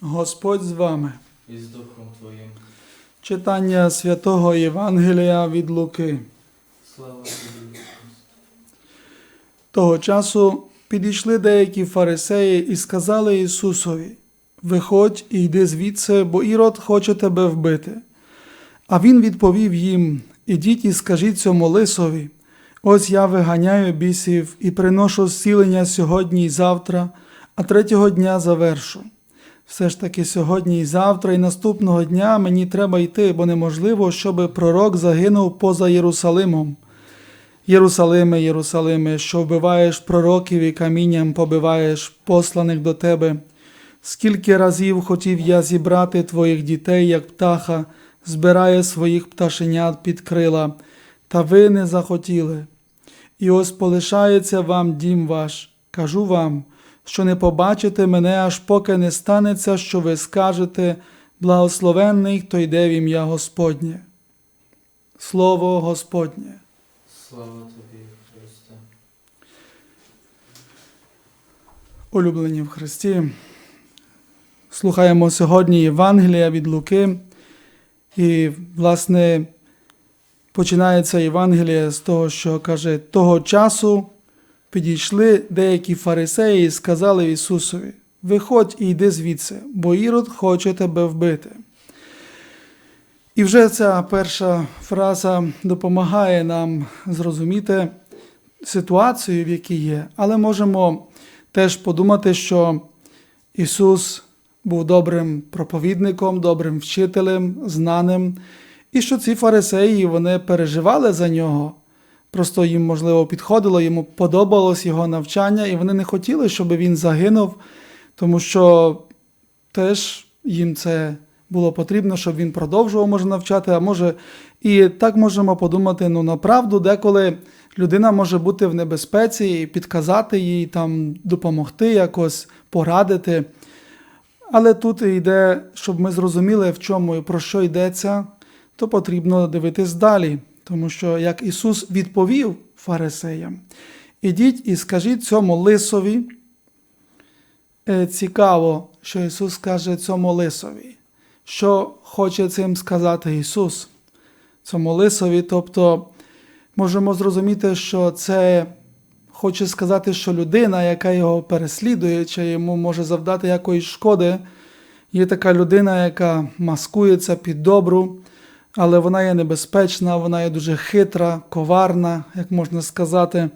Господь з вами. і з Духом Твоїм. Читання святого Євангелія від Луки. Слава Тобі, Того часу підійшли деякі фарисеї і сказали Ісусові: Виходь і йди звідси, бо Ірод хоче тебе вбити. А він відповів їм: Ідіть і скажіть цьому лисові: Ось я виганяю бісів і приношу зцілення сьогодні і завтра, а третього дня завершу. Все ж таки сьогодні і завтра, і наступного дня мені треба йти, бо неможливо, щоб пророк загинув поза Єрусалимом. Єрусалиме, Єрусалиме, що вбиваєш пророків і камінням побиваєш посланих до тебе. Скільки разів хотів я зібрати твоїх дітей, як птаха, збирає своїх пташенят під крила, та ви не захотіли. І ось полишається вам дім ваш. Кажу вам, що не побачите мене, аж поки не станеться, що ви скажете, благословенний, хто йде в ім'я Господнє. Слово Господнє. Слава Тобі, Христе. Улюблені в Христі. Слухаємо сьогодні Євангелія від Луки. І, власне, починається Євангеліє з того, що каже, того часу підійшли деякі фарисеї і сказали Ісусові: Виходь і йди звідси, бо Ірод хоче тебе вбити. І вже ця перша фраза допомагає нам зрозуміти ситуацію, в якій є, але можемо теж подумати, що Ісус був добрим проповідником, добрим вчителем, знаним, і що ці фарисеї вони переживали за нього. Просто їм, можливо, підходило, йому подобалось його навчання, і вони не хотіли, щоб він загинув, тому що теж їм це було потрібно, щоб він продовжував може навчати, а може, і так можемо подумати: ну направду, деколи людина може бути в небезпеці і підказати їй там допомогти, якось порадити. Але тут йде, щоб ми зрозуміли, в чому і про що йдеться, то потрібно дивитись далі. Тому що, як Ісус відповів фарисеям, ідіть і скажіть цьому лисові. Е, Цікаво, що Ісус каже цьому лисові. Що хоче цим сказати Ісус? Цьому лисові, тобто можемо зрозуміти, що це хоче сказати, що людина, яка його переслідує, чи йому може завдати якоїсь шкоди, є така людина, яка маскується під добру, але вона є небезпечна, вона є дуже хитра, коварна, як можна сказати.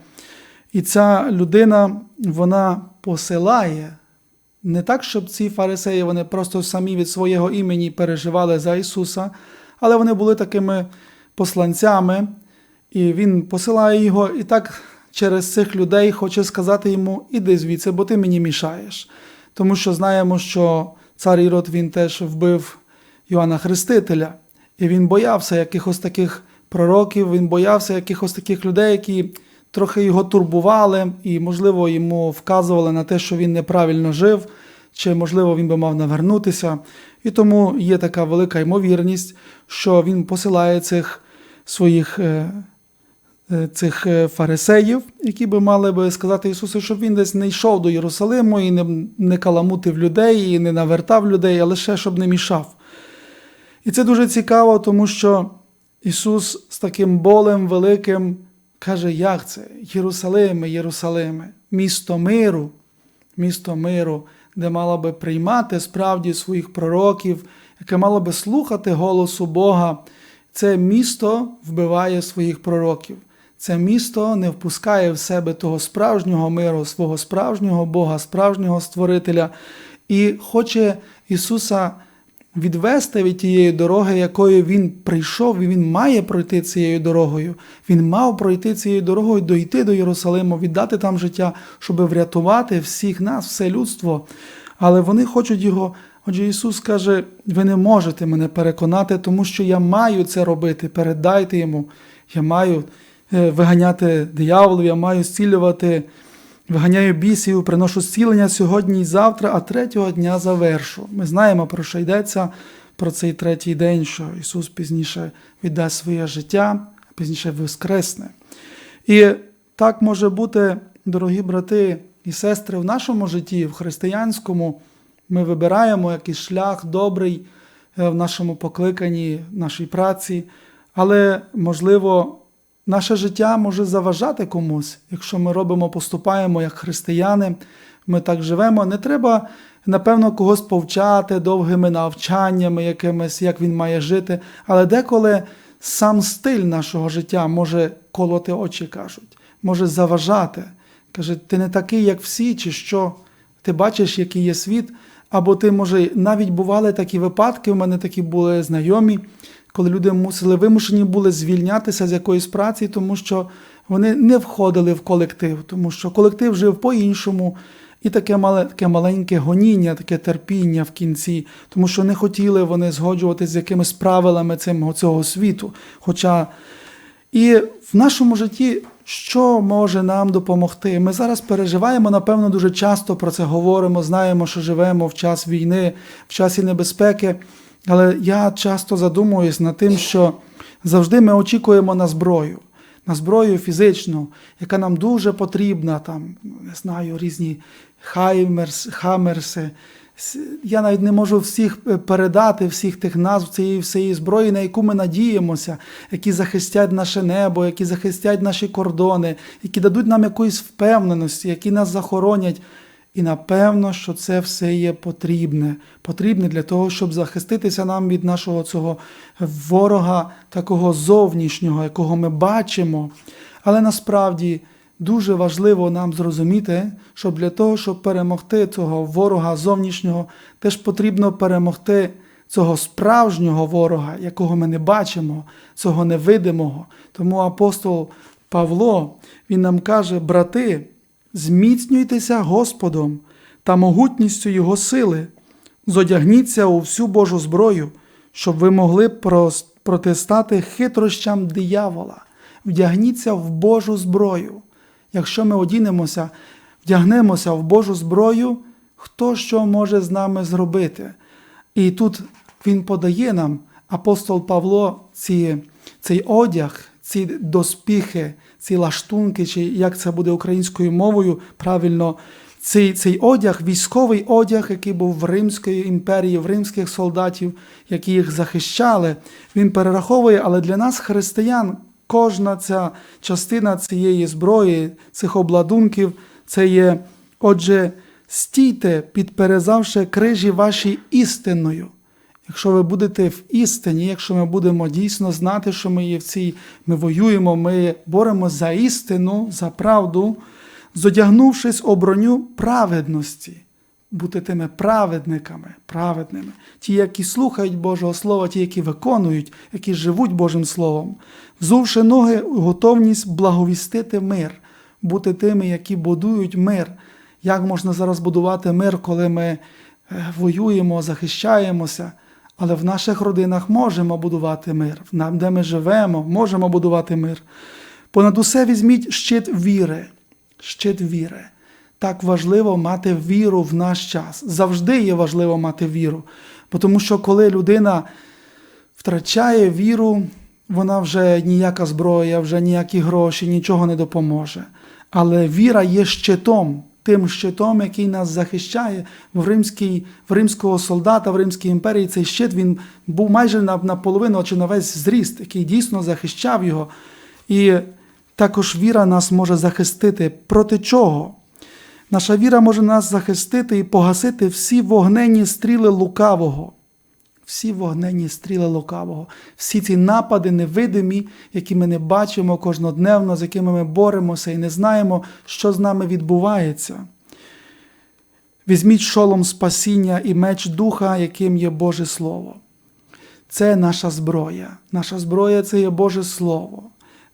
І ця людина вона посилає. Не так, щоб ці фарисеї вони просто самі від свого імені переживали за Ісуса, але вони були такими посланцями, і Він посилає його, і так через цих людей хоче сказати йому: іди звідси, бо ти мені мішаєш. Тому що знаємо, що цар Ірод він теж вбив Йоанна Хрестителя, і він боявся якихось таких пророків, він боявся якихось таких людей, які трохи його турбували, і, можливо, йому вказували на те, що він неправильно жив, чи, можливо, він би мав навернутися. І тому є така велика ймовірність, що він посилає цих своїх е, е, цих е, фарисеїв, які би мали би сказати Ісусу, щоб він десь не йшов до Єрусалиму і не, не каламутив людей, і не навертав людей, а лише щоб не мішав. І це дуже цікаво, тому що Ісус з таким болем великим каже, як це? Єрусалиме, Єрусалиме, місто миру, місто миру, де мало би приймати справді своїх пророків, яке мало би слухати голосу Бога. Це місто вбиває своїх пророків. Це місто не впускає в себе того справжнього миру, свого справжнього Бога, справжнього Створителя, і хоче Ісуса відвести від тієї дороги, якою він прийшов, і він має пройти цією дорогою. Він мав пройти цією дорогою, дойти до Єрусалиму, віддати там життя, щоб врятувати всіх нас, все людство. Але вони хочуть його. Отже, Ісус каже: ви не можете мене переконати, тому що я маю це робити. Передайте йому. Я маю е, виганяти дияволів, я маю зцілювати, виганяю бісів, приношу зцілення сьогодні і завтра, а третього дня завершу. Ми знаємо, про що йдеться про цей третій день, що Ісус пізніше віддасть своє життя, а пізніше воскресне. І так може бути, дорогі брати і сестри, в нашому житті, в християнському. Ми вибираємо якийсь шлях добрий е, в нашому покликанні, нашій праці, але, можливо, наше життя може заважати комусь, якщо ми робимо, поступаємо як християни, ми так живемо. Не треба, напевно, когось повчати довгими навчаннями, якимись, як він має жити, але деколи сам стиль нашого життя може колоти очі, кажуть, може заважати. Каже, ти не такий, як всі, чи що? Ти бачиш, який є світ, або ти, може, навіть бували такі випадки, в мене такі були знайомі, коли люди мусили вимушені були звільнятися з якоїсь праці, тому що вони не входили в колектив, тому що колектив жив по-іншому, і таке, мале, таке маленьке гоніння, таке терпіння в кінці, тому що не хотіли вони згоджуватися з якимись правилами цим, цього світу. Хоча і в нашому житті що може нам допомогти? Ми зараз переживаємо, напевно, дуже часто про це говоримо, знаємо, що живемо в час війни, в часі небезпеки. Але я часто задумуюсь над тим, що завжди ми очікуємо на зброю, на зброю фізичну, яка нам дуже потрібна, там, не знаю, різні хаймерс, хамерси. Я навіть не можу всіх е, передати, всіх тих назв цієї всієї зброї, на яку ми надіємося, які захистять наше небо, які захистять наші кордони, які дадуть нам якоїсь впевненості, які нас захоронять. І напевно, що це все є потрібне. Потрібне для того, щоб захиститися нам від нашого цього ворога, такого зовнішнього, якого ми бачимо. Але насправді дуже важливо нам зрозуміти, що для того, щоб перемогти цього ворога зовнішнього, теж потрібно перемогти цього справжнього ворога, якого ми не бачимо, цього невидимого. Тому апостол Павло він нам каже: брати, зміцнюйтеся Господом та могутністю Його сили, зодягніться у всю Божу зброю, щоб ви могли протистати хитрощам диявола. Вдягніться в Божу зброю. Якщо ми одінемося, вдягнемося в Божу зброю, хто що може з нами зробити? І тут він подає нам, апостол Павло, ці, цей одяг, ці доспіхи, ці лаштунки, чи як це буде українською мовою правильно, цей, цей одяг, військовий одяг, який був в Римської імперії, в римських солдатів, які їх захищали, він перераховує, але для нас, християн, кожна ця частина цієї зброї, цих обладунків, це є, отже, стійте, підперезавши крижі ваші істинною. Якщо ви будете в істині, якщо ми будемо дійсно знати, що ми є в цій, ми воюємо, ми боремося за істину, за правду, зодягнувшись у броню праведності, бути тими праведниками, праведними, ті, які слухають Божого Слова, ті, які виконують, які живуть Божим Словом, взувши ноги готовність благовістити мир, бути тими, які будують мир. Як можна зараз будувати мир, коли ми е, воюємо, захищаємося? Але в наших родинах можемо будувати мир, Нам, де ми живемо, можемо будувати мир. Понад усе візьміть щит віри. Щит віри. Так важливо мати віру в наш час. Завжди є важливо мати віру. Бо Тому що коли людина втрачає віру, вона вже ніяка зброя, вже ніякі гроші, нічого не допоможе. Але віра є щитом, тим щитом, який нас захищає в, римській, в римського солдата, в Римській імперії. Цей щит він був майже на, половину чи на весь зріст, який дійсно захищав його. І також віра нас може захистити проти чого? Наша віра може нас захистити і погасити всі вогнені стріли лукавого. Всі вогненні стріли лукавого, всі ці напади невидимі, які ми не бачимо кожнодневно, з якими ми боремося і не знаємо, що з нами відбувається. Візьміть шолом спасіння і меч духа, яким є Боже Слово. Це наша зброя. Наша зброя це є Боже Слово.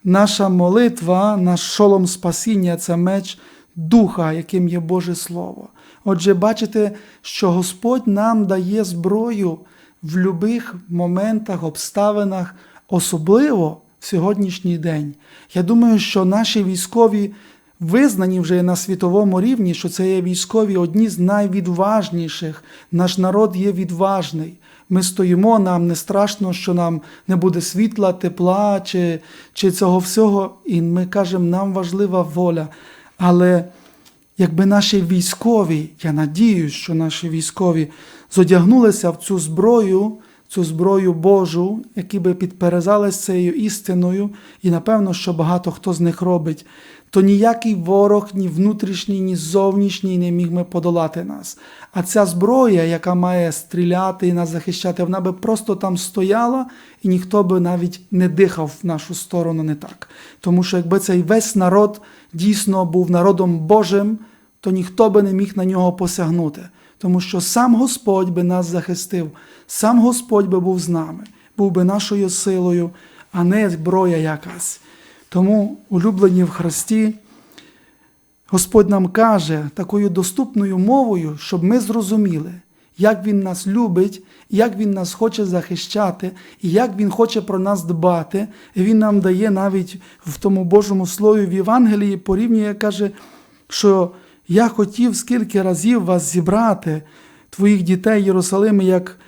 Наша молитва, наш шолом спасіння це меч духа, яким є Боже Слово. Отже, бачите, що Господь нам дає зброю в будь-яких моментах, обставинах, особливо в сьогоднішній день. Я думаю, що наші військові визнані вже на світовому рівні, що це є військові одні з найвідважніших. Наш народ є відважний. Ми стоїмо, нам не страшно, що нам не буде світла, тепла чи, чи цього всього. І ми кажемо, нам важлива воля. Але якби наші військові, я надію, що наші військові зодягнулися в цю зброю, цю зброю Божу, які би підперезались цією істиною, і напевно, що багато хто з них робить, то ніякий ворог, ні внутрішній, ні зовнішній не міг би подолати нас. А ця зброя, яка має стріляти і нас захищати, вона би просто там стояла, і ніхто би навіть не дихав в нашу сторону не так. Тому що якби цей весь народ дійсно був народом Божим, то ніхто би не міг на нього посягнути. Тому що сам Господь би нас захистив, сам Господь би був з нами, був би нашою силою, а не зброя якась. Тому, улюблені в Христі, Господь нам каже такою доступною мовою, щоб ми зрозуміли, як Він нас любить, як Він нас хоче захищати, і як Він хоче про нас дбати. І Він нам дає навіть в тому Божому Слові в Євангелії порівнює, каже, що я хотів скільки разів вас зібрати, твоїх дітей Єрусалими, як,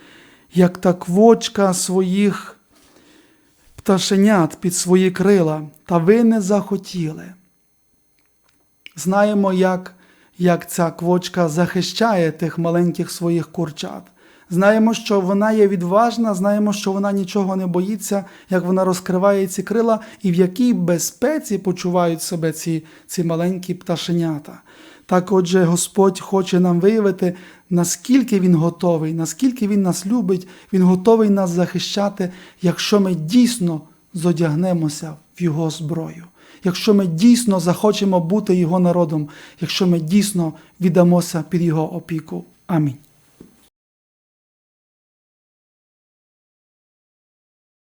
як та квочка своїх пташенят під свої крила, та ви не захотіли. Знаємо, як, як ця квочка захищає тих маленьких своїх курчат. Знаємо, що вона є відважна, знаємо, що вона нічого не боїться, як вона розкриває ці крила і в якій безпеці почувають себе ці, ці маленькі пташенята. Так, отже, Господь хоче нам виявити, наскільки Він готовий, наскільки Він нас любить, Він готовий нас захищати, якщо ми дійсно зодягнемося в Його зброю, якщо ми дійсно захочемо бути Його народом, якщо ми дійсно віддамося під Його опіку. Амінь.